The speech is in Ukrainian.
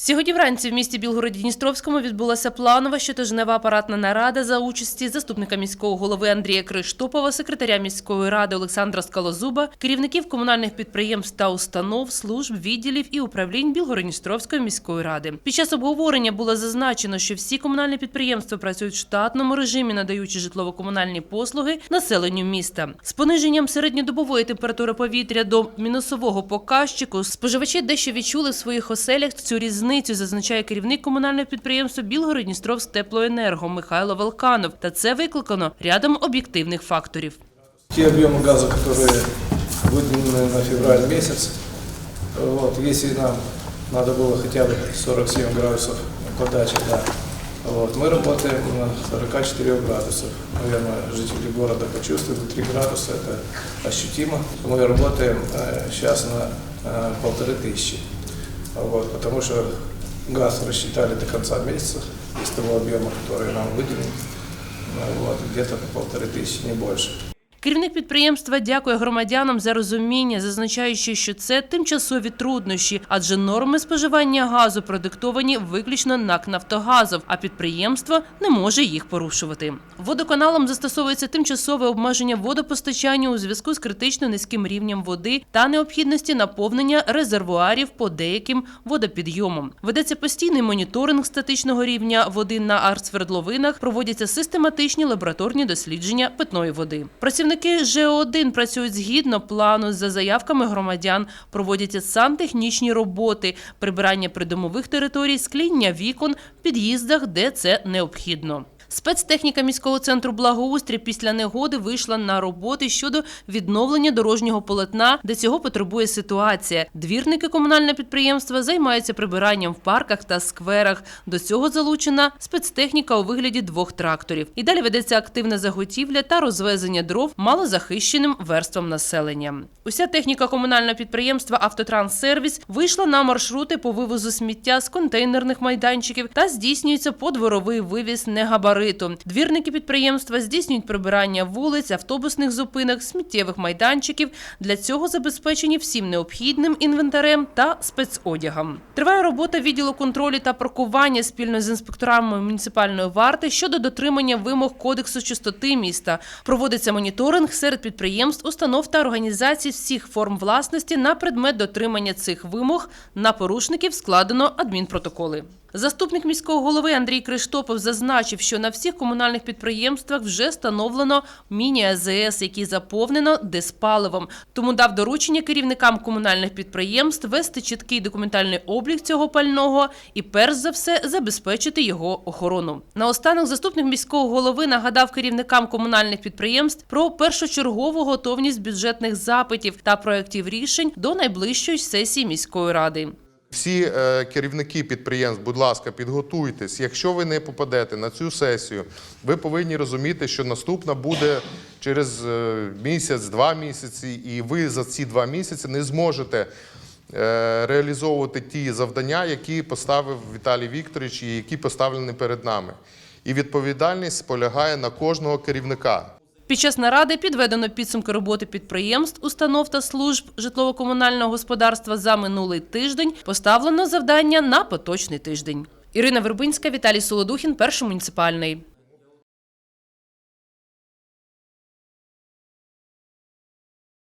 Сьогодні вранці в місті Білгороді-Дністровському відбулася планова щотижнева апаратна нарада за участі заступника міського голови Андрія Криштопова, секретаря міської ради Олександра Скалозуба, керівників комунальних підприємств та установ, служб, відділів і управлінь Білгород-Дністровської міської ради. Під час обговорення було зазначено, що всі комунальні підприємства працюють в штатному режимі, надаючи житлово-комунальні послуги населенню міста. З пониженням середньодобової температури повітря до мінусового показчику споживачі дещо відчули в своїх оселях цю різницю, зазначає керівник комунального підприємства Білгород-Дністровськ теплоенерго Михайло Велканов. Та це викликано рядом об'єктивних факторів. Те объемы газа, которые выделены на февраль месяц, вот, если нам надо было хотя бы 47 градусов подачи, да, вот, мы работаем на 44 градусов. Наверное, жители города почувствуют, 3 градуса это ощутимо. Мы работаем э, сейчас на э, полторы тысячи, вот, потому что газ рассчитали до конца месяца из того объема, который нам выделен, ну, вот, где-то по полторы тысячи, не больше. Керівник підприємства дякує громадянам за розуміння, зазначаючи, що це тимчасові труднощі, адже норми споживання газу продиктовані виключно НАК «Нафтогазов», а підприємство не може їх порушувати. Водоканалам застосовується тимчасове обмеження водопостачання у зв'язку з критично низьким рівнем води та необхідності наповнення резервуарів по деяким водопідйомам. Ведеться постійний моніторинг статичного рівня води на арцвердловинах, проводяться систематичні лабораторні дослідження питної води. Працівники ЖО1 працюють згідно плану за заявками громадян, проводяться сантехнічні роботи, прибирання придомових територій, скління вікон в під'їздах, де це необхідно. Спецтехніка міського центру благоустрій після негоди вийшла на роботи щодо відновлення дорожнього полотна, де цього потребує ситуація. Двірники комунального підприємства займаються прибиранням в парках та скверах. До цього залучена спецтехніка у вигляді двох тракторів. І далі ведеться активна заготівля та розвезення дров малозахищеним верствам населення. Уся техніка комунального підприємства Автотранссервіс вийшла на маршрути по вивозу сміття з контейнерних майданчиків та здійснюється подворовий вивіз негабариту. Двірники підприємства здійснюють прибирання вулиць, автобусних зупинок, сміттєвих майданчиків. Для цього забезпечені всім необхідним інвентарем та спецодягом. Триває робота відділу контролю та паркування спільно з інспекторами муніципальної варти щодо дотримання вимог кодексу чистоти міста. Проводиться моніторинг серед підприємств, установ та організацій всіх форм власності на предмет дотримання цих вимог. На порушників складено адмінпротоколи. Заступник міського голови Андрій Криштопов зазначив, що на всіх комунальних підприємствах вже встановлено міні-АЗС, які заповнено диспаливом. Тому дав доручення керівникам комунальних підприємств вести чіткий документальний облік цього пального і, перш за все, забезпечити його охорону. Наостанок заступник міського голови нагадав керівникам комунальних підприємств про першочергову готовність бюджетних запитів та проєктів рішень до найближчої сесії міської ради. Всі е, керівники підприємств, будь ласка, підготуйтесь. Якщо ви не попадете на цю сесію, ви повинні розуміти, що наступна буде через е, місяць, два місяці, і ви за ці два місяці не зможете е, реалізовувати ті завдання, які поставив Віталій Вікторович і які поставлені перед нами. І відповідальність полягає на кожного керівника. Під час наради підведено підсумки роботи підприємств, установ та служб житлово-комунального господарства за минулий тиждень. Поставлено завдання на поточний тиждень. Ірина Вербинська, Віталій Солодухін, перший муніципальний.